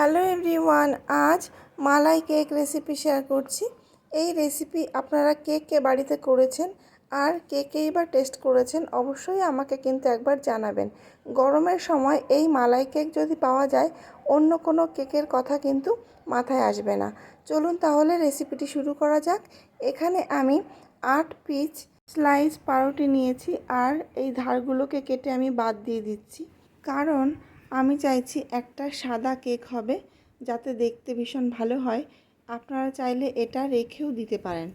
Hello everyone, আজ মালাই cake recipe share করছি। এই রেসিপি আপনারা কে কে বাড়িতে করেছেন আর কে কেই বা টেস্ট করেছেন অবশ্যই আমাকে কিন্তু একবার জানাবেন। গরমের সময় এই মালাই কেক যদি পাওয়া যায়, অন্য কোনো কেকের কথা কিন্তু মাথায় আসবে না। চলুন তাহলে রেসিপিটি শুরু করা যাক। এখানে আমি আট পিস স্লাইস পাউরুটি নিয়েছি আর এই ধারগুলোকে কেটে আমি বাদ দিয়ে দিচ্ছি। কারণ আমি চাইছি একটা সাদা কেক হবে, যাতে দেখতে ভীষণ ভালো হয়। আপনারা চাইলে এটা রেখেও দিতে পারেন।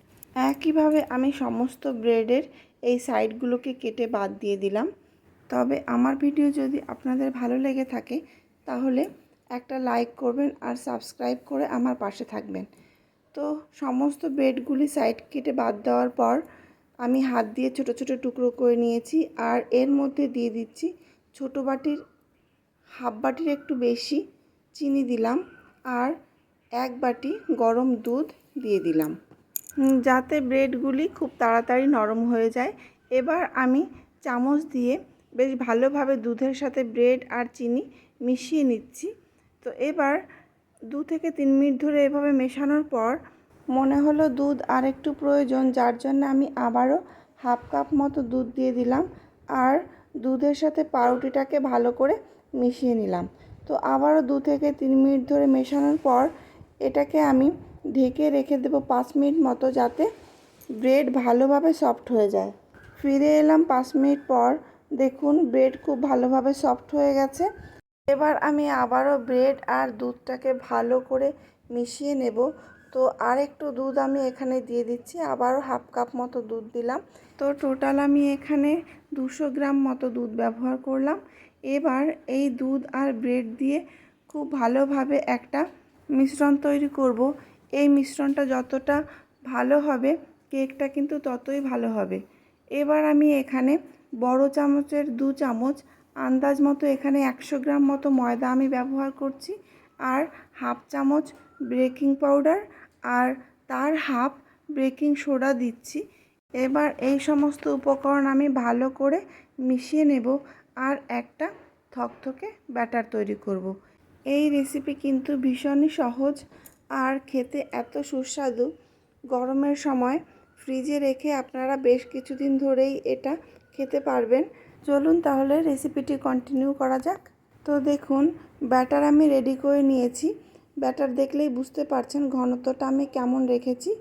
একইভাবে আমি সমস্ত ব্রেডের এই সাইডগুলোকে কেটে বাদ দিয়ে দিলাম। তবে আমার ভিডিও যদি আপনাদের ভালো লেগে থাকে, তাহলে একটা লাইক করবেন আর সাবস্ক্রাইব করে আমার পাশে থাকবেন। তো সমস্ত ব্রেডগুলি সাইড কেটে বাদ দেওয়ার পর, আমি হাত দিয়ে ছোট ছোট টুকরো করে নিয়েছি আর এর মধ্যে দিয়ে দিচ্ছি ছোটো বাটির হাফ বাটির একটু বেশি চিনি দিলাম আর এক বাটি গরম দুধ দিয়ে দিলাম। যাতে ব্রেডগুলি খুব তাড়াতাড়ি নরম হয়ে যায়। এবার আমি চামচ দিয়ে বেশ ভালোভাবে দুধের সাথে ব্রেড আর চিনি মিশিয়ে নিচ্ছি। তো এবার দু থেকে তিন মিনিট ধরে এভাবে মেশানোর পর মনে হলো দুধ আর একটু প্রয়োজন, যার জন্য আমি আবারও হাফ কাপ মতো দুধ দিয়ে দিলাম। আর দুধের সাথে পাউরুটিটাকে ভালো করে মিশিয়ে নিলাম। তো আবারও দু থেকে তিন মিনিট ধরে মেশানোর পর এটাকে আমি ঢেকে রেখে দেবো পাঁচ মিনিট মতো যাতে ব্রেড ভালোভাবে সফট হয়ে যায়। ফিরে এলাম পাঁচ মিনিট পর। দেখুন, ব্রেড খুব ভালোভাবে সফট হয়ে গেছে। এবার আমি আবারও ব্রেড আর দুধটাকে ভালো করে মিশিয়ে নেব। তো আর একটু দুধ আমি এখানে দিয়ে দিচ্ছি, আবারও হাফ কাপ মতো দুধ দিলাম। তো টোটাল আমি এখানে দুশো গ্রাম মতো দুধ ব্যবহার করলাম। এবার এই দুধ আর ব্রেড দিয়ে খুব ভালোভাবে একটা মিশ্রণ তৈরি করব। এই মিশ্রণটা যতটা ভালো হবে, কেকটা কিন্তু ততই ভালো হবে। এবার আমি এখানে বড় চামচের দু চামচ আন্দাজ মতো এখানে একশো গ্রাম মতো ময়দা আমি ব্যবহার করছি, আর হাফ চামচ বেকিং পাউডার আর তার হাফ বেকিং সোডা দিচ্ছি। এবার এই সমস্ত উপকরণ আমি ভালো করে মিশিয়ে নেব আর একটা থকথকে ব্যাটার তৈরি করব। এই রেসিপি কিন্তু ভীষণই সহজ আর খেতে এত সুস্বাদু। গরমের সময় ফ্রিজে রেখে আপনারা বেশ কিছুদিন ধরেই এটা খেতে পারবেন। চলুন তাহলে রেসিপিটি কন্টিনিউ করা যাক। তো দেখুন, ব্যাটার আমি রেডি করে নিয়েছি। ব্যাটার দেখলেই বুঝতে পারছেন ঘনত্বটা আমি কেমন রেখেছি।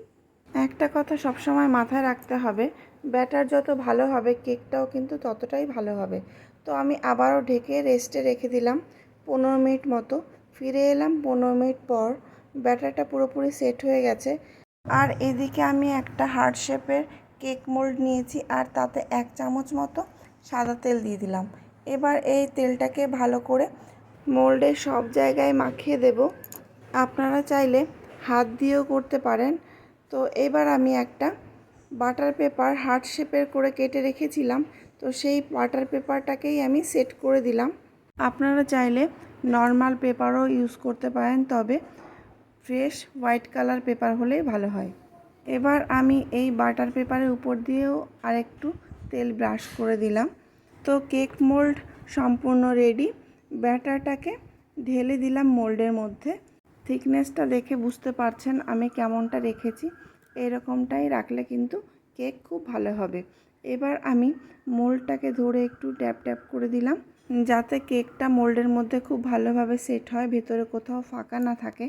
একটা কথা সবসময় মাথায় রাখতে হবে, ব্যাটার যত ভালো হবে, কেকটাও কিন্তু ততটাই ভালো হবে। তো আমি আবারও ঢেকে রেস্টে রেখে দিলাম পনেরো মিনিট মতো। ফিরে এলাম পনেরো মিনিট পর, ব্যাটারটা পুরোপুরি সেট হয়ে গেছে। আর এদিকে আমি একটা হার্ট শেপের কেক মোল্ড নিয়েছি আর তাতে এক চামচ মতো সাদা তেল দিয়ে দিলাম। এবার এই তেলটাকে ভালো করে মোল্ডের সব জায়গায় মাখিয়ে দেব। আপনারা চাইলে হাত দিয়েও করতে পারেন। তো এবার আমি একটা বাটার পেপার হার্ট শেপের করে কেটে রেখেছিলাম। তো সেই বাটার পেপারটাকেই আমি সেট করে দিলাম। আপনারা চাইলে নর্মাল পেপারও ইউজ করতে পারেন, তবে ফ্রেশ হোয়াইট কালার পেপার হলেই ভালো হয়। এবার আমি এই বাটার পেপারের উপর দিয়েও আরেকটু তেল ব্রাশ করে দিলাম। তো কেক মোল্ড সম্পূর্ণ রেডি। ব্যাটারটাকে ঢেলে দিলাম মোল্ডের মধ্যে। থিকনেসটা দেখে বুঝতে পারছেন আমি কেমনটা রেখেছি। এরকমটাই রাখলে কিন্তু কেক খুব ভালো হবে। এবার আমি মোল্ডটাকে ধরে একটু ট্যাপ ট্যাপ করে দিলাম। যাতে কেকটা মোল্ডের মধ্যে খুব ভালোভাবে সেট হয়, ভেতরে কোথাও ফাঁকা না থাকে।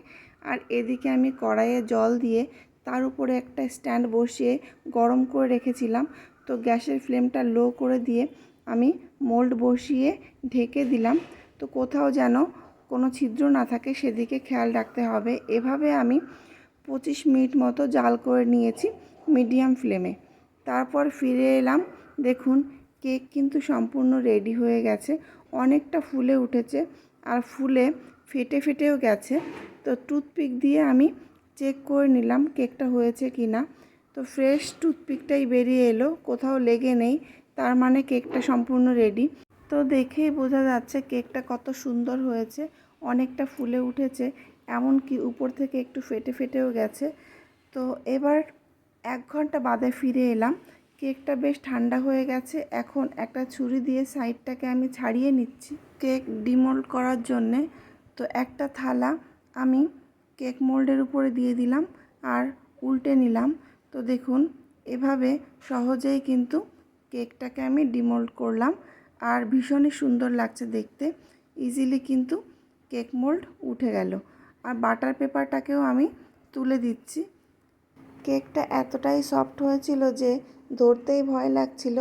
আর এদিকে আমি কড়াইয়ে জল দিয়ে তার উপরে একটা স্ট্যান্ড বসিয়ে গরম করে রেখেছিলাম। তো গ্যাসের ফ্লেমটা লো করে দিয়ে আমি মোল্ড বসিয়ে ঢেকে দিলাম। তো কোথাও যেন কোনো ছিদ্র না থাকে সেদিকে খেয়াল রাখতে হবে। এভাবে আমি পঁচিশ মিনিট মতো জাল করে নিয়েছি মিডিয়াম ফ্লেমে। তারপর ফিরে এলাম। দেখুন, কেক কিন্তু সম্পূর্ণ রেডি হয়ে গেছে। অনেকটা ফুলে উঠেছে আর ফুলে ফেটে ফেটেও গেছে। তো টুথপিক দিয়ে আমি চেক করে নিলাম কেকটা হয়েছে কি না তো ফ্রেশ টুথপিকটাই বেরিয়ে এলো, কোথাও লেগে নেই। তার মানে কেকটা সম্পূর্ণ রেডি। তো দেখেই বোঝা যাচ্ছে কেকটা কত সুন্দর হয়েছে, অনেকটা ফুলে উঠেছে, এমনকি উপর থেকে একটু ফেটে ফেটেও গেছে। তো এবার এক ঘণ্টা বাদে ফিরে এলাম। কেকটা বেশ ঠান্ডা হয়ে গেছে, এখন একটা ছুরি দিয়ে সাইডটাকে আমি ছাড়িয়ে নিচ্ছি কেক ডিমোল্ড করার জন্যে। তো একটা থালা আমি কেক মোল্ডের উপরে দিয়ে দিলাম আর উল্টে নিলাম। তো দেখুন, এভাবে সহজেই কিন্তু কেকটাকে আমি ডিমোল্ড করলাম। আর ভীষণই সুন্দর লাগছে দেখতে। ইজিলি কিন্তু কেক মোল্ড উঠে গেল। আর বাটার পেপারটাকেও আমি তুলে দিচ্ছি। কেকটা এতটাই সফট হয়েছিল যে ধরতেই ভয় লাগছিল।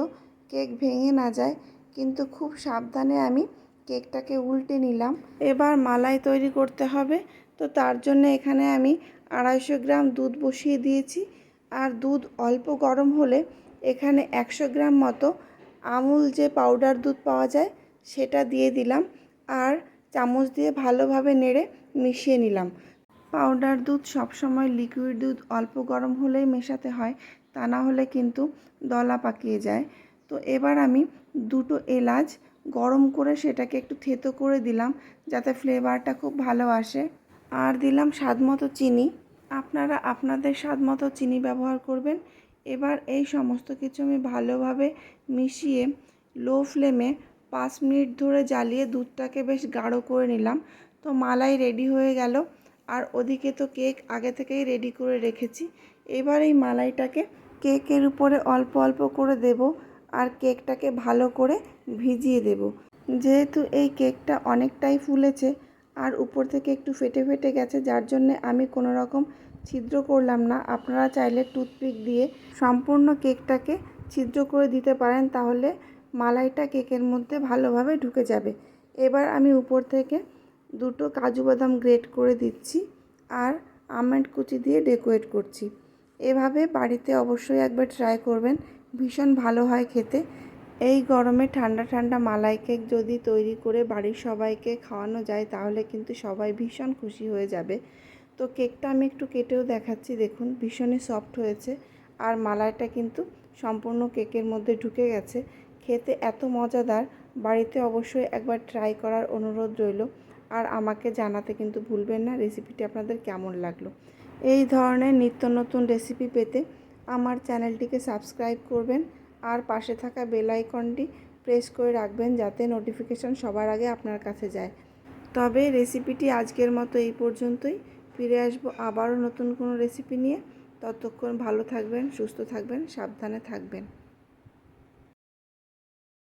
কেক ভেঙে না যায়, কিন্তু খুব সাবধানে আমি কেকটাকে উল্টে নিলাম। এবার মালাই তৈরি করতে হবে। তো তার জন্য এখানে আমি আড়াইশো গ্রাম দুধ বসিয়ে দিয়েছি। আর দুধ অল্প গরম হলে এখানে একশো গ্রাম মতো আমুল যে পাউডার দুধ পাওয়া যায়, সেটা দিয়ে দিলাম আর চামচ দিয়ে ভালোভাবে নেড়ে মিশিয়ে নিলাম। পাউডার দুধ সবসময় লিকুইড দুধ অল্প গরম হলেই মেশাতে হয়, তা না হলে কিন্তু দলা পাকিয়ে যায়। তো এবার আমি দুটো এলাচ গরম করে সেটাকে একটু থেতো করে দিলাম, যাতে ফ্লেভারটা খুব ভালো আসে। আর দিলাম স্বাদ মতো চিনি। আপনারা আপনাদের স্বাদ মতো চিনি ব্যবহার করবেন। এবার এই সমস্ত কিছু আমি ভালোভাবে মিশিয়ে লো ফ্লেমে পাঁচ মিনিট ধরে জ্বালিয়ে দুধটাকে বেশ গাঢ় করে নিলাম। তো মালাই রেডি হয়ে গেল। আর ওদিকে তো কেক আগে থেকেই রেডি করে রেখেছি। এবার এই মালাইটাকে কেকের উপরে অল্প অল্প করে দেব আর কেকটাকে ভালো করে ভিজিয়ে দেব। যেহেতু এই কেকটা অনেকটাই ফুলেছে আর উপর থেকে একটু ফেটে ফেটে গেছে, যার জন্য আমি কোনো রকম ছিদ্র করলাম না। আপনারা চাইলে টুথপিক দিয়ে সম্পূর্ণ কেকটাকে ছিদ্র করে দিতে পারেন, তাহলে মালাইটা কেকের মধ্যে ভালোভাবে ঢুকে যাবে। এবার আমি উপর থেকে দুটো কাজু বাদাম গ্রেট করে দিচ্ছি আর আমন্ড কুচি দিয়ে ডেকোরেট করছি। এভাবে বাড়িতে অবশ্যই একবার ট্রাই করবেন, ভীষণ ভালো হয় খেতে। এই গরমে ঠান্ডা ঠান্ডা মালাই কেক যদি তৈরি করে বাড়ির সবাইকে খাওয়ানো যায়, তাহলে কিন্তু সবাই ভীষণ খুশি হয়ে যাবে। তো কেকটা আমি একটু কেটেও দেখাচ্ছি, দেখুন, ভীষণই সফট হয়েছে। আর মালাইটা কিন্তু সম্পূর্ণ কেকের মধ্যে ঢুকে গেছে। খেতে এত মজাদার, বাড়িতে অবশ্যই একবার ট্রাই করার অনুরোধ রইল। আর আমাকে জানাতে কিন্তু ভুলবেন না রেসিপিটি আপনাদের কেমন লাগল। এই ধরনের নিত্য নতুন রেসিপি পেতে আমার চ্যানেলটিকে সাবস্ক্রাইব করবেন আর পাশে থাকা বেল আইকনটি প্রেস করে রাখবেন যাতে নোটিফিকেশন সবার আগে আপনার কাছে যায়। তবে রেসিপিটি আজকের মতো এই পর্যন্তই। ফিরে আসব আবারও নতুন কোনো রেসিপি নিয়ে। ততক্ষণ ভালো থাকবেন সুস্থ থাকবেন সাবধানে থাকবেন।